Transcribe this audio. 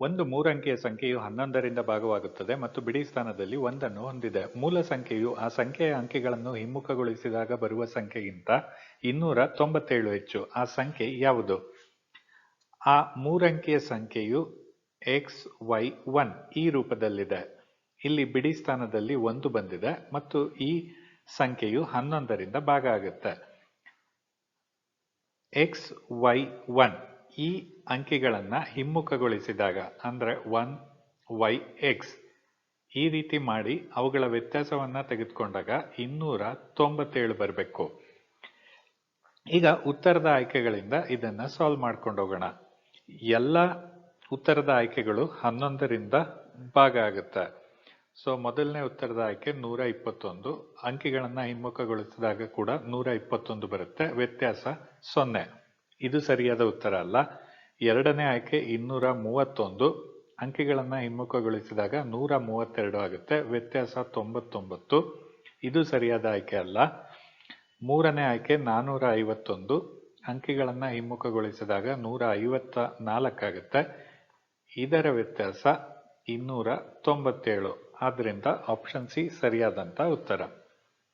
ಒಂದು ಮೂರಂಕಿಯ ಸಂಖ್ಯೆಯು ಹನ್ನೊಂದರಿಂದ ಭಾಗವಾಗುತ್ತದೆ ಮತ್ತು ಬಿಡಿ ಸ್ಥಾನದಲ್ಲಿ ಒಂದನ್ನು ಹೊಂದಿದೆ. ಮೂಲ ಸಂಖ್ಯೆಯು ಆ ಸಂಖ್ಯೆಯ ಅಂಕಿಗಳನ್ನು ಹಿಮ್ಮುಖಗೊಳಿಸಿದಾಗ ಬರುವ ಸಂಖ್ಯೆಗಿಂತ ಇನ್ನೂರ ತೊಂಬತ್ತೇಳು ಹೆಚ್ಚು. ಆ ಸಂಖ್ಯೆ ಯಾವುದು? ಆ ಮೂರಂಕಿಯ ಸಂಖ್ಯೆಯು ಎಕ್ಸ್, ವೈ, ಒನ್ ಈ ರೂಪದಲ್ಲಿದೆ. ಇಲ್ಲಿ ಬಿಡಿ ಸ್ಥಾನದಲ್ಲಿ ಒಂದು ಬಂದಿದೆ ಮತ್ತು ಈ ಸಂಖ್ಯೆಯು ಹನ್ನೊಂದರಿಂದ ಭಾಗ ಆಗುತ್ತೆ. ಎಕ್ಸ್, ವೈ, ಒನ್ ಈ ಅಂಕಿಗಳನ್ನ ಹಿಮ್ಮುಖಗೊಳಿಸಿದಾಗ, ಅಂದ್ರೆ ಒನ್ ವೈ ಎಕ್ಸ್ ಈ ರೀತಿ ಮಾಡಿ ಅವುಗಳ ವ್ಯತ್ಯಾಸವನ್ನು ತೆಗೆದುಕೊಂಡಾಗ ಇನ್ನೂರ ತೊಂಬತ್ತೇಳು ಬರಬೇಕು. ಈಗ ಉತ್ತರದ ಆಯ್ಕೆಗಳಿಂದ ಇದನ್ನು ಸಾಲ್ವ್ ಮಾಡ್ಕೊಂಡು ಹೋಗೋಣ. ಎಲ್ಲ ಉತ್ತರದ ಆಯ್ಕೆಗಳು ಹನ್ನೊಂದರಿಂದ ಭಾಗ ಆಗುತ್ತೆ. ಸೊ ಮೊದಲನೇ ಉತ್ತರದ ಆಯ್ಕೆ ನೂರ ಇಪ್ಪತ್ತೊಂದು, ಅಂಕಿಗಳನ್ನ ಹಿಮ್ಮುಖಗೊಳಿಸಿದಾಗ ಕೂಡ ನೂರ ಇಪ್ಪತ್ತೊಂದು ಬರುತ್ತೆ, ವ್ಯತ್ಯಾಸ ಸೊನ್ನೆ. ಇದು ಸರಿಯಾದ ಉತ್ತರ ಅಲ್ಲ. ಎರಡನೇ ಆಯ್ಕೆ ಇನ್ನೂರ ಮೂವತ್ತೊಂದು ಅಂಕಿಗಳನ್ನ ಹಿಮ್ಮುಖಗೊಳಿಸಿದಾಗ ನೂರ ಮೂವತ್ತೆರಡು ಆಗುತ್ತೆ. ವ್ಯತ್ಯಾಸ ತೊಂಬತ್ತೊಂಬತ್ತು. ಇದು ಸರಿಯಾದ ಆಯ್ಕೆ ಅಲ್ಲ. ಮೂರನೇ ಆಯ್ಕೆ ನಾನೂರ ಐವತ್ತೊಂದು ಅಂಕಿಗಳನ್ನು ಹಿಮ್ಮುಖಗೊಳಿಸಿದಾಗ ನೂರ ಐವತ್ತ ನಾಲ್ಕಾಗುತ್ತೆ ಇದರ ವ್ಯತ್ಯಾಸ ಇನ್ನೂರ ತೊಂಬತ್ತೇಳು ಆದ್ದರಿಂದ ಆಪ್ಷನ್ ಸಿ ಸರಿಯಾದಂತ ಉತ್ತರ.